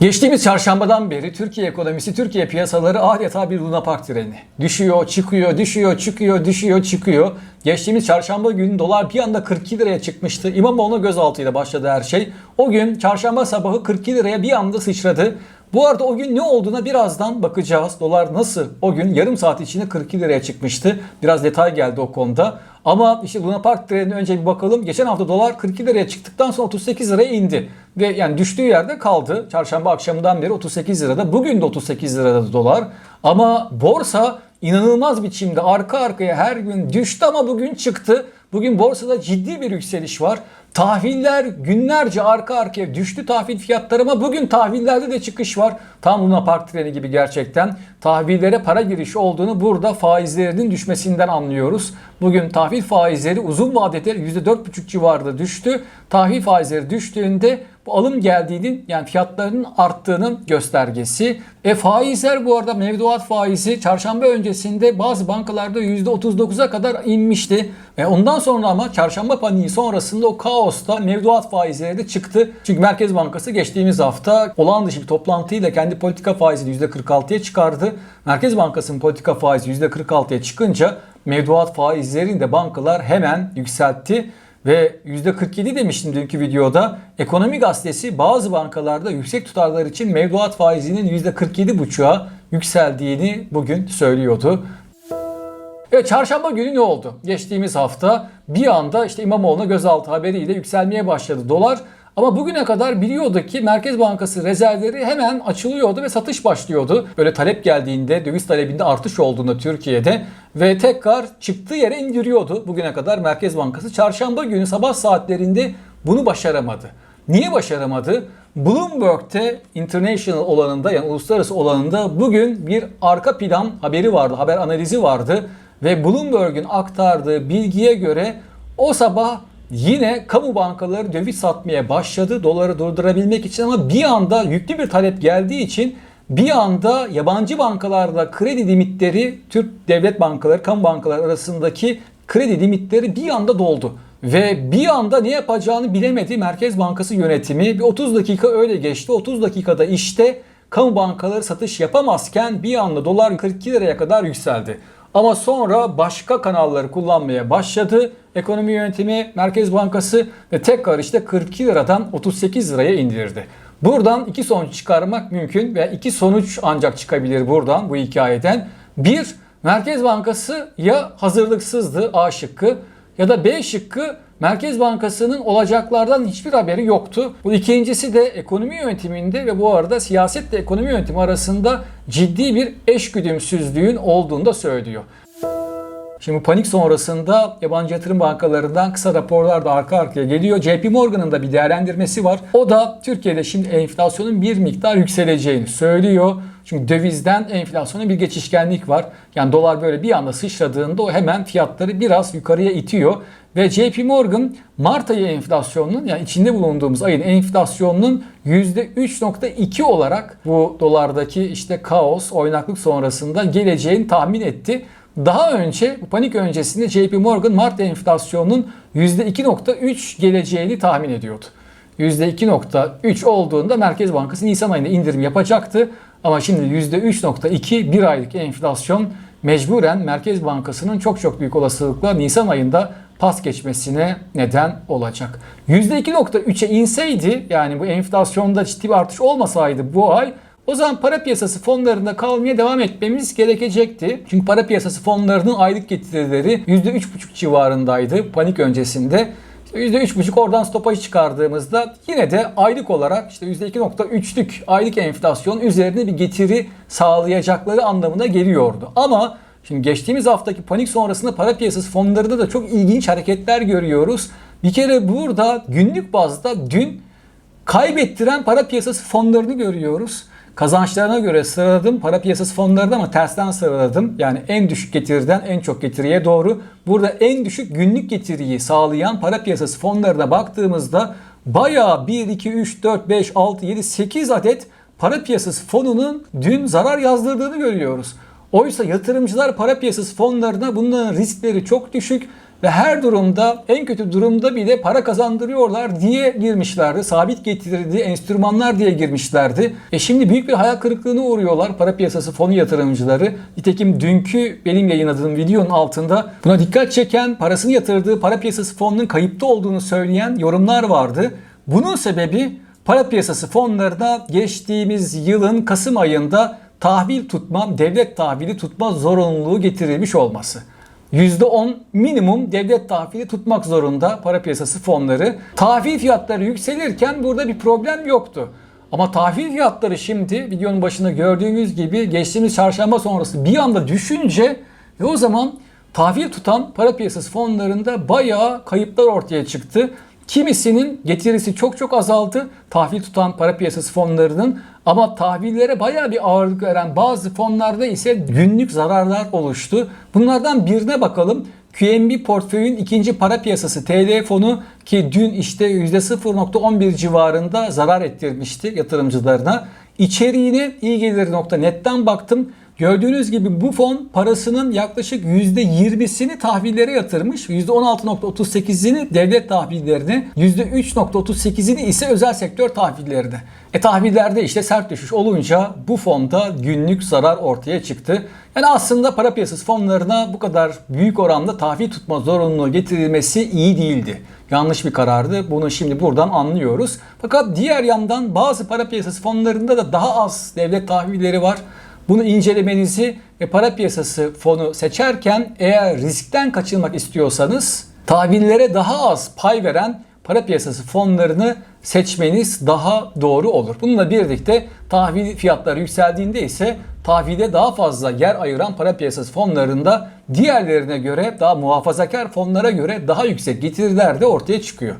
Geçtiğimiz çarşambadan beri Türkiye ekonomisi, Türkiye piyasaları adeta bir Luna Park treni. Düşüyor, çıkıyor, düşüyor, çıkıyor, düşüyor, çıkıyor. Geçtiğimiz çarşamba günü dolar bir anda 42 liraya çıkmıştı. İmamoğlu gözaltıyla başladı her şey. O gün çarşamba sabahı 42 liraya bir anda sıçradı. Bu arada o gün ne olduğuna birazdan bakacağız. Dolar nasıl o gün yarım saat içinde 42 liraya çıkmıştı. Biraz detay geldi o konuda. Ama işte Luna Park trenine önce bir bakalım. Geçen hafta dolar 42 liraya çıktıktan sonra 38 liraya indi. Ve yani düştüğü yerde kaldı. Çarşamba akşamından beri 38 lirada. Bugün de 38 lirada dolar. Ama borsa inanılmaz biçimde arka arkaya her gün düştü ama bugün çıktı. Bugün borsada ciddi bir yükseliş var. Tahviller günlerce arka arkaya düştü tahvil fiyatları ama bugün tahvillerde de çıkış var. Tam Luna Park treni gibi gerçekten. Tahvillere para girişi olduğunu burada faizlerinin düşmesinden anlıyoruz. Bugün tahvil faizleri uzun vadede %4,5 civarında düştü. Tahvil faizleri düştüğünde alım geldiğinin yani fiyatlarının arttığının göstergesi. E faizler bu arada mevduat faizi çarşamba öncesinde bazı bankalarda %39'a kadar inmişti. E ondan sonra ama çarşamba paniği sonrasında o kaosta mevduat faizleri de çıktı. Çünkü Merkez Bankası geçtiğimiz hafta olağan dışı bir toplantıyla kendi politika faizini %46'ya çıkardı. Merkez Bankası'nın politika faizi %46'ya çıkınca mevduat faizlerini de bankalar hemen yükseltti. Ve %47 demiştim dünkü videoda. Ekonomi gazetesi bazı bankalarda yüksek tutarlar için mevduat faizinin %47,5'a yükseldiğini bugün söylüyordu. Evet çarşamba günü ne oldu? Geçtiğimiz hafta bir anda işte İmamoğlu'na gözaltı haberiyle yükselmeye başladı dolar. Ama bugüne kadar biliyordu ki Merkez Bankası rezervleri hemen açılıyordu ve satış başlıyordu. Böyle talep geldiğinde, döviz talebinde artış olduğunda Türkiye'de ve tekrar çıktığı yere indiriyordu. Bugüne kadar Merkez Bankası çarşamba günü sabah saatlerinde bunu başaramadı. Niye başaramadı? Bloomberg'te international olanında yani uluslararası olanında bugün bir arka plan haberi vardı, haber analizi vardı ve Bloomberg'in aktardığı bilgiye göre o sabah yine kamu bankaları döviz satmaya başladı doları durdurabilmek için ama bir anda yüklü bir talep geldiği için bir anda yabancı bankalarda kredi limitleri Türk devlet bankaları, kamu bankaları arasındaki kredi limitleri bir anda doldu. Ve bir anda ne yapacağını bilemedi Merkez Bankası yönetimi. Bir 30 dakika öyle geçti. 30 dakikada işte kamu bankaları satış yapamazken bir anda dolar 42 liraya kadar yükseldi. Ama sonra başka kanalları kullanmaya başladı. Ekonomi yönetimi, Merkez Bankası ve tekrar işte 42 liradan 38 liraya indirdi. Buradan iki sonuç çıkarmak mümkün ve iki sonuç ancak çıkabilir buradan bu hikayeden. Bir, Merkez Bankası ya hazırlıksızdı A şıkkı ya da B şıkkı Merkez Bankası'nın olacaklardan hiçbir haberi yoktu. Bu ikincisi de ekonomi yönetiminde ve bu arada siyasetle ekonomi yönetimi arasında ciddi bir eşgüdümsüzlüğün olduğunu da söylüyor. Şimdi panik sonrasında yabancı yatırım bankalarından kısa raporlar da arka arkaya geliyor. JP Morgan'ın da bir değerlendirmesi var. O da Türkiye'de şimdi enflasyonun bir miktar yükseleceğini söylüyor. Çünkü dövizden enflasyona bir geçişkenlik var. Yani dolar böyle bir anda sıçradığında o hemen fiyatları biraz yukarıya itiyor. Ve JP Morgan Mart ayı enflasyonunun yani içinde bulunduğumuz ayın enflasyonunun %3.2 olarak bu dolardaki işte kaos, oynaklık sonrasında geleceğini tahmin etti. Daha önce bu panik öncesinde JP Morgan Mart enflasyonunun %2.3 geleceğini tahmin ediyordu. %2.3 olduğunda Merkez Bankası Nisan ayında indirim yapacaktı. Ama şimdi %3.2 bir aylık enflasyon mecburen Merkez Bankası'nın çok çok büyük olasılıkla Nisan ayında pas geçmesine neden olacak. %2.3'e inseydi yani bu enflasyonda ciddi bir artış olmasaydı bu ay o zaman para piyasası fonlarında kalmaya devam etmemiz gerekecekti. Çünkü para piyasası fonlarının aylık getirileri %3,5 civarındaydı panik öncesinde. %3,5 oradan stopajı çıkardığımızda yine de aylık olarak işte %2.3'lük aylık enflasyon üzerine bir getiri sağlayacakları anlamına geliyordu. Ama şimdi geçtiğimiz haftaki panik sonrasında para piyasası fonlarında da çok ilginç hareketler görüyoruz. Bir kere burada günlük bazda dün kaybettiren para piyasası fonlarını görüyoruz. Kazançlarına göre sıraladım para piyasası fonlarını ama tersten sıraladım. Yani en düşük getiriden en çok getiriye doğru. Burada en düşük günlük getiriyi sağlayan para piyasası fonlarına baktığımızda bayağı 1, 2, 3, 4, 5, 6, 7, 8 adet para piyasası fonunun dün zarar yazdırdığını görüyoruz. Oysa yatırımcılar para piyasası fonlarına bunların riskleri çok düşük ve her durumda en kötü durumda bile para kazandırıyorlar diye girmişlerdi. Sabit getirdiği enstrümanlar diye girmişlerdi. E şimdi büyük bir hayal kırıklığına uğruyorlar para piyasası fonu yatırımcıları. Nitekim dünkü benim yayınladığım videonun altında buna dikkat çeken parasını yatırdığı para piyasası fonunun kayıpta olduğunu söyleyen yorumlar vardı. Bunun sebebi para piyasası fonlarına geçtiğimiz yılın Kasım ayında tahvil tutma, devlet tahvili tutma zorunluluğu getirilmiş olması. %10 minimum devlet tahvili tutmak zorunda para piyasası fonları. Tahvil fiyatları yükselirken burada bir problem yoktu. Ama tahvil fiyatları şimdi videonun başında gördüğünüz gibi geçtiğimiz çarşamba sonrası bir anda düşünce ve o zaman tahvil tutan para piyasası fonlarında bayağı kayıplar ortaya çıktı. Kimisinin getirisi çok çok azaldı tahvil tutan para piyasası fonlarının ama tahvillere bayağı bir ağırlık veren bazı fonlarda ise günlük zararlar oluştu. Bunlardan birine bakalım. QNB portföyün ikinci para piyasası TL fonu ki dün işte %0.11 civarında zarar ettirmişti yatırımcılarına. İçeriğine iyi gelir.net'ten baktım. Gördüğünüz gibi bu fon parasının yaklaşık %20'sini tahvillere yatırmış. %16.38'ini devlet tahvillerine, %3.38'ini ise özel sektör tahvillerine. E tahvillerde işte sert düşüş olunca bu fonda günlük zarar ortaya çıktı. Yani aslında para piyasası fonlarına bu kadar büyük oranda tahvil tutma zorunluluğu getirilmesi iyi değildi. Yanlış bir karardı. Bunu şimdi buradan anlıyoruz. Fakat diğer yandan bazı para piyasası fonlarında da daha az devlet tahvilleri var. Bunu incelemenizi ve para piyasası fonu seçerken eğer riskten kaçınmak istiyorsanız tahvillere daha az pay veren para piyasası fonlarını seçmeniz daha doğru olur. Bununla birlikte tahvil fiyatları yükseldiğinde ise tahvile daha fazla yer ayıran para piyasası fonlarında diğerlerine göre daha muhafazakar fonlara göre daha yüksek getiriler de ortaya çıkıyor.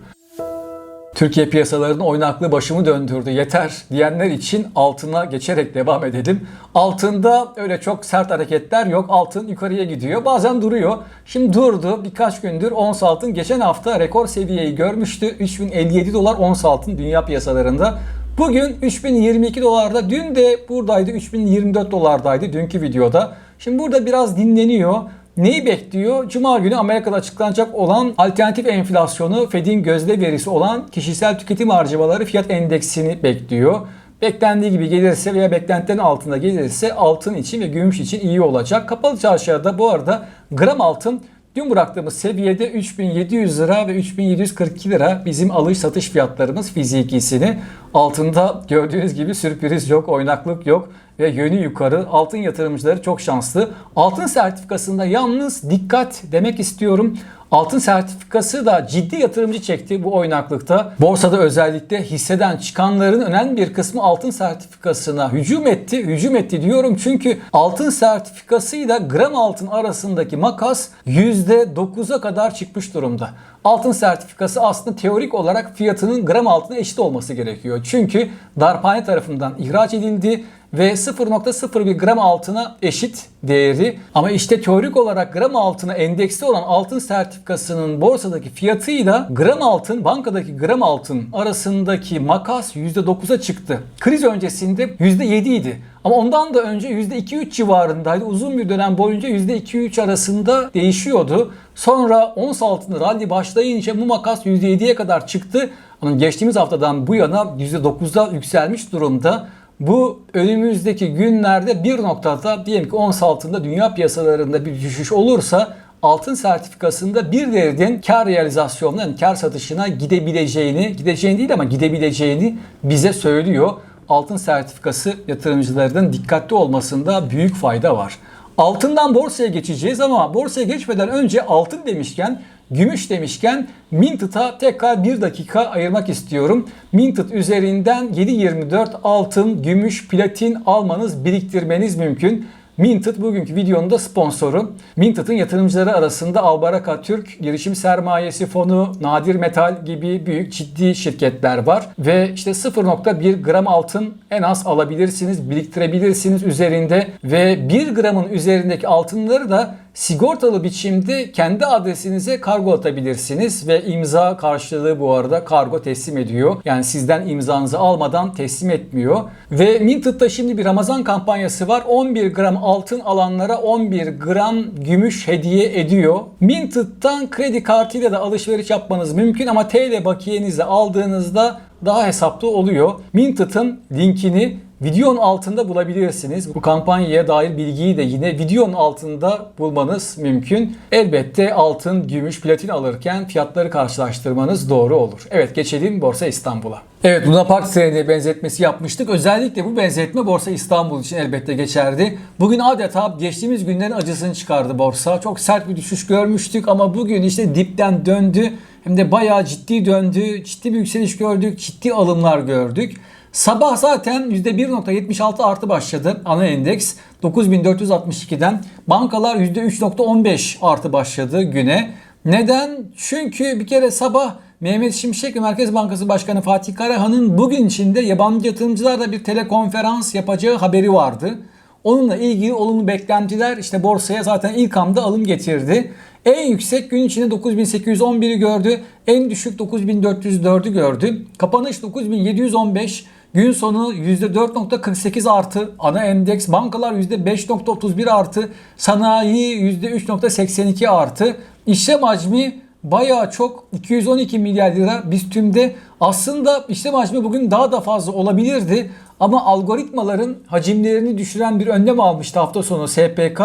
Türkiye piyasalarının oynaklığı başımı döndürdü yeter diyenler için altına geçerek devam edelim. Altında öyle çok sert hareketler yok. Altın yukarıya gidiyor. Bazen duruyor. Şimdi durdu. Birkaç gündür ons altın geçen hafta rekor seviyeyi görmüştü. 3057 dolar ons altın dünya piyasalarında. Bugün 3022 dolarda. Dün de buradaydı. 3024 dolardaydı dünkü videoda. Şimdi burada biraz dinleniyor. Neyi bekliyor? Cuma günü Amerika'da açıklanacak olan alternatif enflasyonu Fed'in gözde verisi olan kişisel tüketim harcamaları fiyat endeksini bekliyor. Beklendiği gibi gelirse veya beklentilerin altında gelirse altın için ve gümüş için iyi olacak. Kapalı çarşıda bu arada gram altın Dün bıraktığımız seviyede 3700 lira ve 3742 lira bizim alış satış fiyatlarımız fizikisini. Altında gördüğünüz gibi sürpriz yok, oynaklık yok ve yönü yukarı. Altın yatırımcıları çok şanslı. Altın sertifikasında yalnız dikkat demek istiyorum. Altın sertifikası da ciddi yatırımcı çekti bu oynaklıkta. Borsada özellikle hisseden çıkanların önemli bir kısmı altın sertifikasına hücum etti. Hücum etti diyorum çünkü altın sertifikasıyla gram altın arasındaki makas %9'a kadar çıkmış durumda. Altın sertifikası aslında teorik olarak fiyatının gram altına eşit olması gerekiyor. Çünkü darphane tarafından ihraç edildi ve 0.01 gram altına eşit değeri. Ama işte teorik olarak gram altına endeksli olan altın sertifikasının borsadaki fiyatıyla gram altın, bankadaki gram altın arasındaki makas %9'a çıktı. Kriz öncesinde %7 idi. Ama ondan da önce %2-3 civarındaydı. Uzun bir dönem boyunca %2-3 arasında değişiyordu. Sonra ons altında rally başlayınca bu makas %7'ye kadar çıktı. Ama geçtiğimiz haftadan bu yana %9'da yükselmiş durumda. Bu önümüzdeki günlerde bir noktada diyelim ki ons altında dünya piyasalarında bir düşüş olursa altın sertifikasında bir deriden kar realizasyonuna yani kar satışına gidebileceğini, gideceğini değil ama gidebileceğini bize söylüyor. Altın sertifikası yatırımcılarının dikkatli olmasında büyük fayda var. Altından borsaya geçeceğiz ama borsaya geçmeden önce altın demişken Gümüş demişken Minted'a tekrar bir dakika ayırmak istiyorum. Minted üzerinden 7.24 altın, gümüş, platin almanız, biriktirmeniz mümkün. Minted bugünkü videonun da sponsoru. Minted'ın yatırımcıları arasında Albaraka Türk, Girişim Sermayesi Fonu, Nadir Metal gibi büyük ciddi şirketler var. Ve işte 0.1 gram altın en az alabilirsiniz, biriktirebilirsiniz üzerinde. Ve 1 gramın üzerindeki altınları da sigortalı biçimde kendi adresinize kargo atabilirsiniz ve imza karşılığı bu arada kargo teslim ediyor. Yani sizden imzanızı almadan teslim etmiyor. Ve Minted'da şimdi bir Ramazan kampanyası var. 11 gram altın alanlara 11 gram gümüş hediye ediyor. Minted'dan kredi kartıyla da alışveriş yapmanız mümkün ama TL bakiyenizle aldığınızda daha hesaplı oluyor. Minted'ın linkini videonun altında bulabilirsiniz. Bu kampanyaya dair bilgiyi de yine videonun altında bulmanız mümkün. Elbette altın, gümüş, platin alırken fiyatları karşılaştırmanız doğru olur. Evet geçelim Borsa İstanbul'a. Evet Luna Park trenine benzetmesi yapmıştık. Özellikle bu benzetme Borsa İstanbul için elbette geçerdi. Bugün adeta geçtiğimiz günlerin acısını çıkardı borsa. Çok sert bir düşüş görmüştük ama bugün işte dipten döndü. Hem de bayağı ciddi döndü. Ciddi bir yükseliş gördük. Ciddi alımlar gördük. Sabah zaten %1.76 artı başladı ana endeks 9462'den. Bankalar %3.15 artı başladı güne. Neden? Çünkü bir kere sabah Mehmet Şimşek ve Merkez Bankası Başkanı Fatih Karahan'ın bugün içinde yabancı yatırımcılarla bir telekonferans yapacağı haberi vardı. Onunla ilgili olumlu beklentiler işte borsaya zaten ilk anda alım getirdi. En yüksek gün içinde 9811'i gördü. En düşük 9404'ü gördü. Kapanış 9715. Gün sonu %4.48 artı ana endeks, bankalar %5.31 artı, sanayi %3.82 artı, işlem hacmi bayağı çok 212 milyar lira BISTÜM'de aslında işlem hacmi bugün daha da fazla olabilirdi ama algoritmaların hacimlerini düşüren bir önlem almıştı hafta sonu SPK.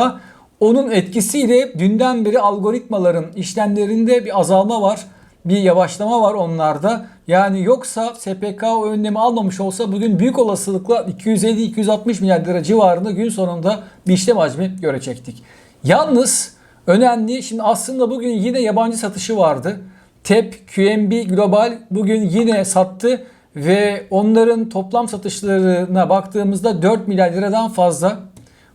Onun etkisiyle dünden beri algoritmaların işlemlerinde bir azalma var. Bir yavaşlama var onlarda. Yani yoksa SPK önlemi almamış olsa bugün büyük olasılıkla 250-260 milyar lira civarında gün sonunda bir işlem hacmi görecektik. Yalnız önemli şimdi aslında bugün yine yabancı satışı vardı. TEP, QNB Global bugün yine sattı ve onların toplam satışlarına baktığımızda 4 milyar liradan fazla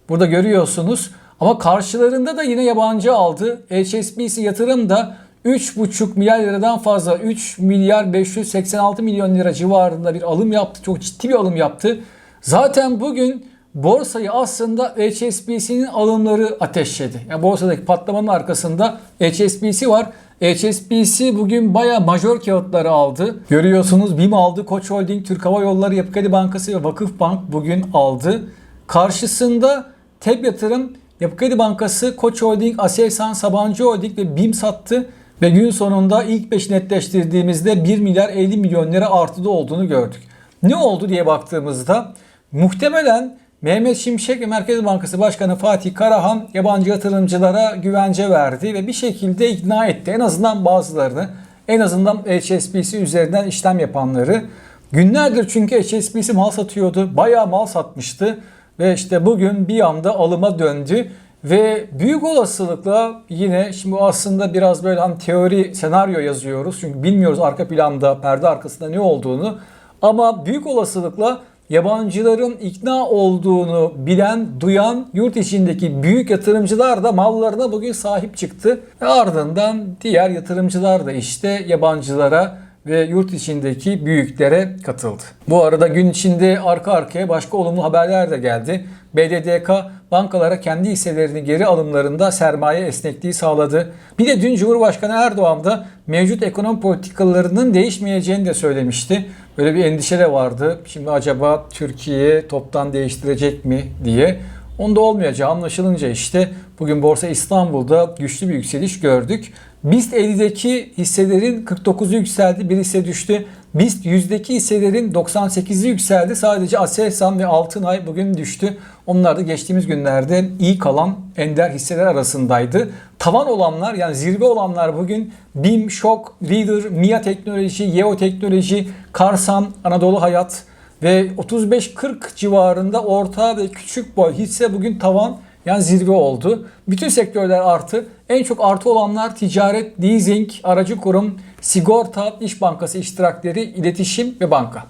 burada görüyorsunuz. Ama karşılarında da yine yabancı aldı. HSBC yatırım da 3,5 milyar liradan fazla 3 milyar 586 milyon lira civarında bir alım yaptı. Çok ciddi bir alım yaptı. Zaten bugün borsayı aslında HSBC'nin alımları ateşledi. Yani borsadaki patlamanın arkasında HSBC var. HSBC bugün baya majör kağıtları aldı. Görüyorsunuz BİM aldı, Koç Holding, Türk Hava Yolları, Yapı Kredi Bankası ve Vakıf Bank bugün aldı. Karşısında TEB Yatırım, Yapı Kredi Bankası, Koç Holding, Aselsan, Sabancı Holding ve BİM sattı. Ve gün sonunda ilk 5 netleştirdiğimizde 1 milyar 50 milyon lira artıda olduğunu gördük. Ne oldu diye baktığımızda muhtemelen Mehmet Şimşek ve Merkez Bankası Başkanı Fatih Karahan yabancı yatırımcılara güvence verdi ve bir şekilde ikna etti. En azından bazılarını, en azından HSBC üzerinden işlem yapanları. Günlerdir çünkü HSBC mal satıyordu. Bayağı mal satmıştı ve işte bugün bir anda alıma döndü. Ve büyük olasılıkla yine şimdi aslında biraz böyle hani teori senaryo yazıyoruz. Çünkü bilmiyoruz arka planda perde arkasında ne olduğunu. Ama büyük olasılıkla yabancıların ikna olduğunu bilen, duyan yurt içindeki büyük yatırımcılar da mallarına bugün sahip çıktı. Ve ardından diğer yatırımcılar da işte yabancılara ve yurt içindeki büyüklere katıldı. Bu arada gün içinde arka arkaya başka olumlu haberler de geldi. BDDK bankalara kendi hisselerini geri alımlarında sermaye esnekliği sağladı. Bir de dün Cumhurbaşkanı Erdoğan da mevcut ekonomi politikalarının değişmeyeceğini de söylemişti. Böyle bir endişe de vardı. Şimdi acaba Türkiye toptan değiştirecek mi diye. Onda olmayacağı anlaşılınca işte bugün Borsa İstanbul'da güçlü bir yükseliş gördük. BIST 50'deki hisselerin 49'u yükseldi, bir hisse düştü. BIST 100'deki hisselerin 98'i yükseldi. Sadece Aselsan ve Altınay bugün düştü. Onlar da geçtiğimiz günlerde iyi kalan ender hisseler arasındaydı. Tavan olanlar yani zirve olanlar bugün BİM, Şok, Leader, MIA Teknoloji, Yeo Teknoloji, Karsan, Anadolu Hayat ve 35-40 civarında orta ve küçük boy hisse bugün tavan yani zirve oldu. Bütün sektörler artı. En çok artı olanlar ticaret, leasing, aracı kurum, sigorta, iş bankası iştirakleri, iletişim ve banka.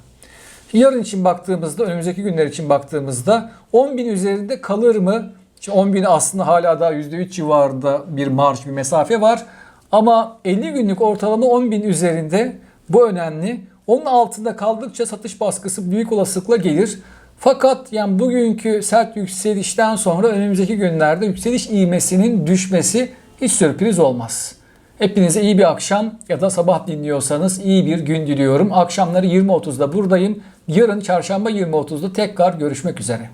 Yarın için baktığımızda, önümüzdeki günler için baktığımızda 10 bin üzerinde kalır mı? Şimdi 10 bin aslında hala daha %3 civarında bir marj, bir mesafe var. Ama 50 günlük ortalama 10 bin üzerinde bu önemli. Onun altında kaldıkça satış baskısı büyük olasılıkla gelir. Fakat yani bugünkü sert yükselişten sonra önümüzdeki günlerde yükseliş ivmesinin düşmesi hiç sürpriz olmaz. Hepinize iyi bir akşam ya da sabah dinliyorsanız iyi bir gün diliyorum. Akşamları 20.30'da buradayım. Yarın çarşamba 20.30'da tekrar görüşmek üzere.